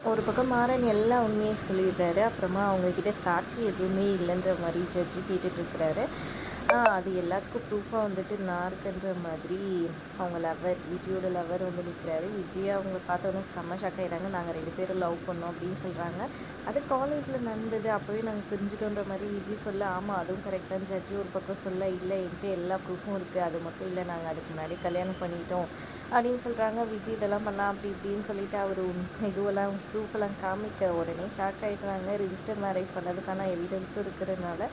ஒரு பக்கம் மாறன் எல்லா உண்மையும் சொல்லிடுறாரு. அப்புறமா அவங்கக்கிட்ட சாட்சி எதுவுமே இல்லைன்ற மாதிரி ஜட்ஜு கேட்டுட்ருக்கிறாரு அது எல்லாத்துக்கும் ப்ரூஃபாக வந்துட்டு நான் இருக்குன்ற மாதிரி அவங்க லவர் விஜயோட லவர் வந்து நிற்கிறாரு விஜய் அவங்க பார்த்தோன்னே செம்ம ஷாக் ஆகிடுறாங்க நாங்கள் ரெண்டு பேரும் லவ் பண்ணோம் அப்படின்னு சொல்கிறாங்க அது காலேஜில் நடந்தது. அப்போவே நாங்கள் பிரிஞ்சுட்டோன்ற மாதிரி விஜய் சொல்ல ஆமாம் அதுவும் கரெக்டான ஜட்ஜி ஒரு பக்கம் சொல்ல இல்லை என்கிட்ட எல்லா ப்ரூஃபும் இருக்குது அது மட்டும் இல்லை. நாங்கள் அதுக்கு முன்னாடி கல்யாணம் பண்ணிட்டோம். அப்படின்னு சொல்கிறாங்க விஜய் இதெல்லாம் பண்ணால் அப்படி இப்படின்னு சொல்லிட்டு அவர் இதுவெல்லாம் ப்ரூஃபெல்லாம் காமிக்க உடனே ஷாக் ஆகிடுறாங்க ரிஜிஸ்டர் மேரேஜ் பண்ணதுக்கான எவிடன்ஸும் இருக்கிறதுனால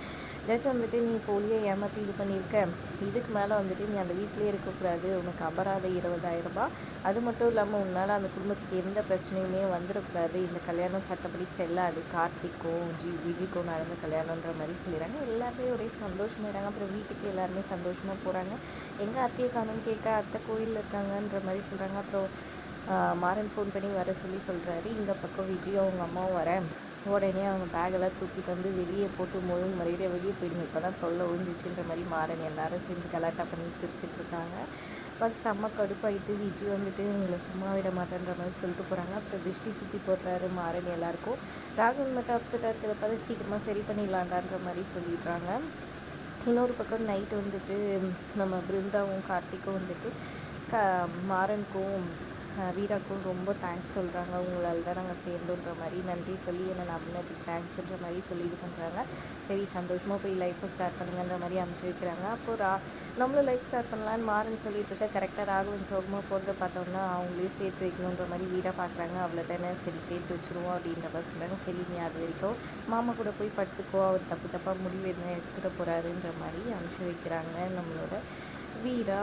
ஜட்ஜ் வந்துட்டு நீ போலியை ஏமாற்றி இது பண்ணியிருக்க. இதுக்கு மேலே வந்துட்டு நீ அந்த வீட்டிலே இருக்கக்கூடாது. உனக்கு அபராதம் இருபதாயிரரூபா ரூபாய். அது மட்டும் இல்லாமல் உன்னால் அந்த குடும்பத்துக்கு எந்த பிரச்சனையுமே வந்துடக்கூடாது இந்த கல்யாணம் சட்டப்படி செல்லாது. கார்த்திக்கும் ஜி விஜிக்கும் நடந்த கல்யாணன்ற மாதிரி சொல்லிடுறாங்க. எல்லாருமே ஒரே சந்தோஷமாயிடாங்க அப்புறம் வீட்டுக்கு எல்லாருமே சந்தோஷமாக போகிறாங்க எங்கள் அத்தையை காணும் கேட்க அத்தை கோயிலில் இருக்காங்க இருக்காங்கன்ற மாதிரி சொல்கிறாங்க அப்புறம் மாறன் ஃபோன் பண்ணி வர சொல்லி சொல்கிறாரு இந்த பக்கம் விஜயும் அவங்க அம்மாவும் வரேன். உடனே அவங்க பேக்கெல்லாம் தூக்கிட்டு வந்து வெளியே போட்டு முழு முறையில் வெளியே போயிடுங்க. இப்போ தான் தொல்லை விழுந்துச்சுன்ற மாதிரி மாறன் எல்லாரும் சேர்ந்து கலாட்டா பண்ணி சிரிச்சிட்ருக்காங்க பட் செம்ம கடுப்பாயிட்டு விஜய் வந்துட்டு உங்களை சும்மா விட மாட்டேன்ற மாதிரி சொல்லிட்டு போகிறாங்க அப்புறம் திருஷ்டி சுற்றி போடுறாரு மாறன் எல்லாருக்கும். ராகுல் மட்டும் அப்செட்டாக இருக்கிறத பார்த்து சீக்கிரமாக சரி பண்ணிடலான்டான்ற மாதிரி சொல்லிடுறாங்க. இன்னொரு பக்கம் நைட்டு வந்துட்டு நம்ம பிருந்தாவும் கார்த்திக்கும் வந்துட்டு க மாறனுக்கும் வீராக்கும் ரொம்ப தேங்க்ஸ் சொல்கிறாங்க உங்களால் தான் நாங்கள் சேர்ந்தோன்ற மாதிரி நன்றி சொல்லி என்னை நம்பினதுக்கு தேங்க்ஸ்ன்ற மாதிரி சொல்லி இது பண்ணுறாங்க சரி சந்தோஷமாக போய் லைஃப்பை ஸ்டார்ட் பண்ணுங்கன்ற மாதிரி அனுப்பிச்சி வைக்கிறாங்க. அப்போ ரா நம்மளும் லைஃப் ஸ்டார்ட் பண்ணலான்னு மாறன் சொல்லிட்டு இருக்க கரெக்டாக ராகவன் சோகமாக போகிறத பார்த்தோம்னா அவங்களையும் சேர்த்து வைக்கணுன்ற மாதிரி வீடாக பார்க்குறாங்க. அவ்வளோ தானே சரி சேர்த்து வச்சுருவோம் அப்படின்ற மாதிரி சொல்கிறாங்க சரி நீ அது வரைக்கும் மாமா கூட போய் படுத்துக்கோ. அவர் தப்பு தப்பாக முடிவு எதுவும் எடுத்துகிட்டு போகிறாருன்ற மாதிரி அனுப்பிச்சி வைக்கிறாங்க நம்மளோட வீரா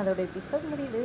அதோட எபிசோட் முடியுது.